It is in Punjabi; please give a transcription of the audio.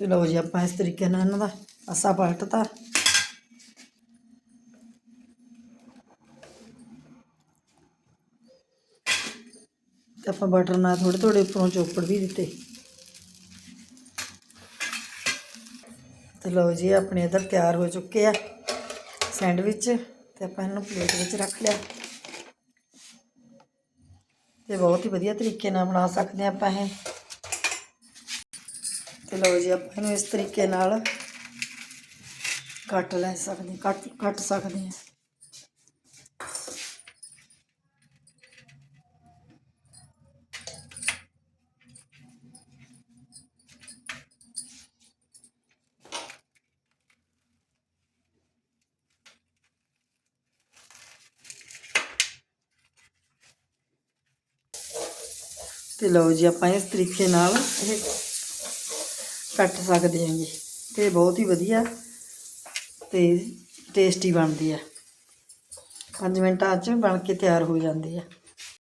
ਤੇ ਲਓ ਜੀ ਆਪਾਂ ਇਸ ਤਰੀਕੇ ਨਾਲ ਇਹਨਾਂ ਦਾ ਆਸਾ ਪਲਟਤਾ। ਤੇ ਆਪਾਂ ਬਟਰ ਨਾਲ ਥੋੜੇ ਥੋੜੇ ਉੱਪਰੋਂ ਚੋਪੜ ਵੀ ਦਿੱਤੇ। ਤੇ ਲਓ ਜੀ ਆਪਣੇ ਇਧਰ ਤਿਆਰ ਹੋ ਚੁੱਕੇ ਆ ਸੈਂਡਵਿਚ ਤੇ ਆਪਾਂ ਇਹਨੂੰ ਪਲੇਟ ਵਿੱਚ ਰੱਖ ਲਿਆ। ਤੇ ਬਹੁਤ ਹੀ ਵਧੀਆ ਤਰੀਕੇ ਨਾਲ ਬਣਾ ਸਕਦੇ ਹਾਂ ਆਪਾਂ ਇਹ। ਤੇ ਲਓ ਜੀ, ਆਪਾਂ ਇਹਨੂੰ ਇਸ ਤਰੀਕੇ ਨਾਲ ਕੱਟ ਲੈ ਸਕਦੇ, ਕੱਟ ਕੱਟ ਸਕਦੇ ਹਾਂ। ਤੇ ਲਓ ਜੀ, ਆਪਾਂ ਇਸ ਤਰੀਕੇ ਨਾਲ ਇਹ ਕੱਟ ਸਕਦੇ ਹਾਂ ਜੀ ਤੇ ਬਹੁਤ ਹੀ ਵਧੀਆ ਤੇ ਟੇਸਟੀ ਬਣਦੀ ਆ। 5 ਮਿੰਟਾਂ 'ਚ ਬਣ ਕੇ ਤਿਆਰ ਹੋ ਜਾਂਦੀ ਆ।